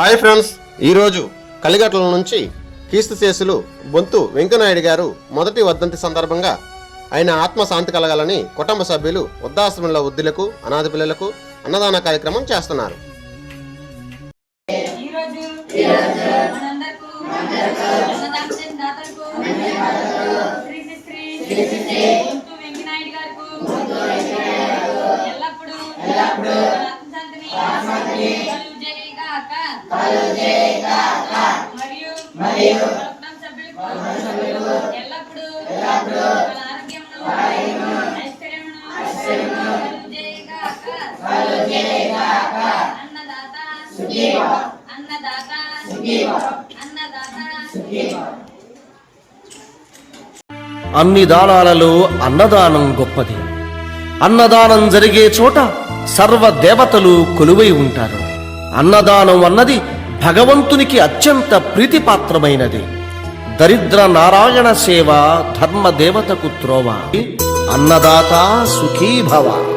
Hi friends. ఈరోజు కలిగట్ల నుంచి క్రీస్తు శేషులు బొంతు వెంకనాయుడు గారు మొదటి వర్ధంతి సందర్భంగా ఆయన ఆత్మశాంతి కలగాలని కుటుంబ సభ్యులు వృద్ధాశ్రమంలో వృద్ధులకు అనాథ పిల్లలకు అన్నదాన కార్యక్రమం చేస్తున్నారు. ఎల్లప్పుడూ మరియు సభ్యులకు ఎల్లప్పుడూ ఆరోగ్యమును ఐశ్వర్యమును అన్నదాత అన్నదాత అన్నదాత అన్ని దానాలలో అన్నదానం గొప్పది. అన్నదానం జరిగే చోట సర్వ దేవతలు కొలువై ఉంటారు. అన్నదానం అన్నది భగవంతునికి అత్యంత ప్రీతిపాత్రమైనది. దరిద్ర నారాయణ సేవ ధర్మ దేవతకు త్రోవ. అన్నదాత సుఖీభవ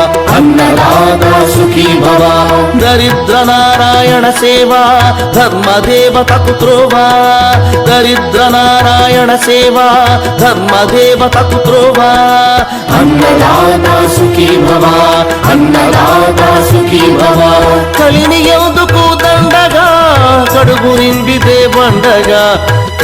సుఖీ భవ దరిద్ర నారాయణ సేవ ధర్మదేవతకు త్రోవా దరిద్ర నారాయణ సేవ ధర్మదేవతకు త్రోవా అన్నదాత సుఖీ భవ అన్నదాత సుఖీ భవ కలిని ఎందుకు దండగా కడుపు నిండితే పండగా